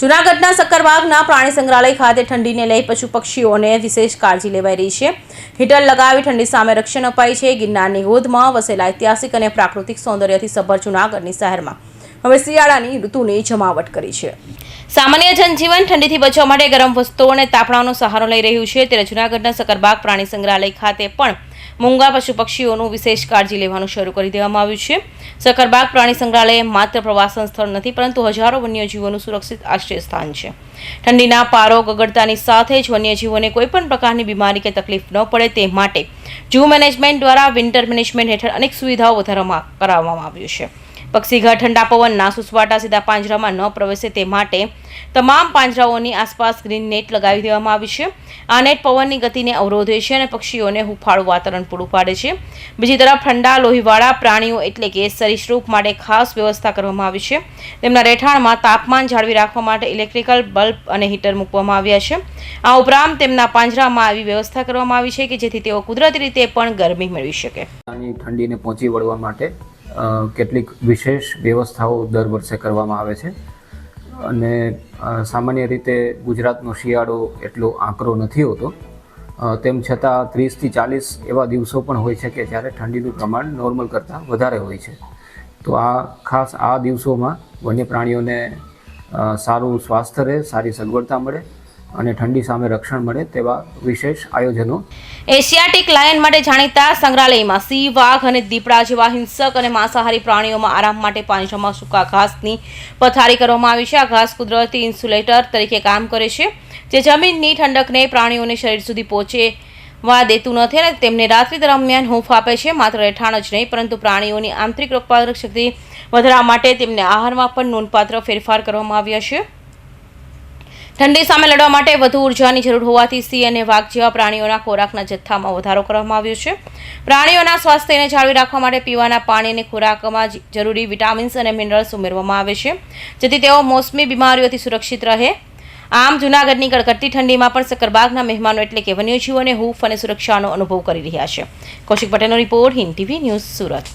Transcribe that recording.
જૂનાગઢના સક્કરબાગના પ્રાણી સંગ્રહાલય ખાતે ઠંડીને લઈ પશુ પક્ષીઓને વિશેષ કાળજી લેવાઈ રહી છે. હીટર લગાવી ઠંડી સામે રક્ષણ અપાય છે. ગિરનારની ગોદમાં વસેલા ઐતિહાસિક અને પ્રાકૃતિક સૌંદર્યથી સભર જૂનાગઢની શહેરમાં હવે શિયાળાની ઋતુની જમાવટ કરી છે. સામાન્ય જનજીવન ઠંડીથી બચવા માટે ગરમ વસ્તુઓ અને તાપણાનો સહારો લઈ રહ્યું છે. ત્યારે જૂનાગઢના સકરબાગ પ્રાણી સંગ્રહાલય ખાતે પણ મૂંગા પશુ પક્ષીઓનું વિશેષ કાળજી લેવાનું શરૂ કરી દેવામાં આવ્યું છે. સકરબાગ પ્રાણી સંગ્રહાલય માત્ર પ્રવાસન સ્થળ નથી, પરંતુ હજારો વન્યજીવોનું સુરક્ષિત આશ્રય સ્થાન છે. ઠંડીના પારો ગગડતાની સાથે જ વન્યજીવોને કોઈપણ પ્રકારની બીમારી કે તકલીફ ન પડે તે માટે ઝૂ મેનેજમેન્ટ દ્વારા વિન્ટર મેનેજમેન્ટ હેઠળ અનેક સુવિધાઓ વધારવામાં કરાવવામાં આવ્યું છે. પક્ષીઘર ઠંડા પવનના સુસવાટા સીધા પાંજરામાં ન પ્રવેશે તે માટે તમામ પાંજરાઓની આસપાસ ગ્રીન નેટ લગાવી દેવામાં આવી છે. આ નેટ પવનની ગતિને અવરોધે છે અને પક્ષીઓને હુફાળું વાતાવરણ પૂરું પાડે છે. બીજી તરફ ઠંડા, લોહીવાળા પ્રાણીઓ એટલે કે સરીસૃપ માટે ખાસ વ્યવસ્થા કરવામાં આવી છે. તેમના રહેઠાણમાં તાપમાન જાળવી રાખવા માટે ઇલેક્ટ્રિકલ બલ્બ અને હીટર મૂકવામાં આવ્યા છે. આ ઉપરાંત તેમના પાંજરામાં આવી વ્યવસ્થા કરવામાં આવી છે કે જેથી તેઓ કુદરતી રીતે પણ ગરમી મેળવી શકે. ઠંડીને પહોંચી વળવા માટે કેટલીક વિશેષ વ્યવસ્થાઓ દર વર્ષે કરવામાં આવે છે. અને સામાન્ય રીતે ગુજરાતનો શિયાળો એટલો આકરો નથી હોતો. તેમ છતાં ત્રીસથી ચાલીસ એવા દિવસો પણ હોય છે કે જ્યારે ઠંડીનું પ્રમાણ નોર્મલ કરતાં વધારે હોય છે. તો આ ખાસ આ દિવસોમાં વન્ય પ્રાણીઓને સારું સ્વાસ્થ્ય રહે, સારી સગવડતા મળે અને ઠંડી સામે રક્ષણ મળે તેવા વિશેષ આયોજનો. એશિયાટિક લાયન માટે જાણીતા સંગ્રહાલયમાં સિંહ, વાઘ અને દીપડા જેવા હિંસક અને માંસાહારી પ્રાણીઓમાં આરામ માટે પાંજરામાં સૂકા ઘાસની પથારી કરવામાં આવી છે. આ ઘાસ કુદરતી ઇન્સ્યુલેટર તરીકે કામ કરે છે. જે જમીનની ઠંડકને પ્રાણીઓને શરીર સુધી પહોંચે વા દેતું નથી અને તેમને રાત્રિ દરમિયાન હૂંફ આપે છે. માત્ર રહેઠાણ જ નહીં, પરંતુ પ્રાણીઓની આંતરિક રોગપ્રતિકારક શક્તિ વધારવા માટે તેમને આહારમાં પણ નોંધપાત્ર ફેરફાર કરવામાં આવ્યા છે. ઠંડી સામે લડવા માટે વધુ ઉર્જાની જરૂર હોવાથી સિંહ અને વાઘ જેવા પ્રાણીઓના ખોરાકના જથ્થામાં વધારો કરવામાં આવ્યો છે. પ્રાણીઓના સ્વાસ્થ્યને જાળવી રાખવા માટે પીવાના પાણી અને ખોરાકમાં જરૂરી વિટામિન્સ અને મિનરલ્સ ઉમેરવામાં આવે છે. જેથી તેઓ મોસમી બીમારીઓથી સુરક્ષિત રહે. આમ, જૂનાગઢની કડકડતી ઠંડીમાં પણ સક્કરબાગના મહેમાનો એટલે કે વન્યજીવોને હૂફ અને સુરક્ષાનો અનુભવ કરી રહ્યા છે. કૌશિક પટેલનો report Hind TV news Surat.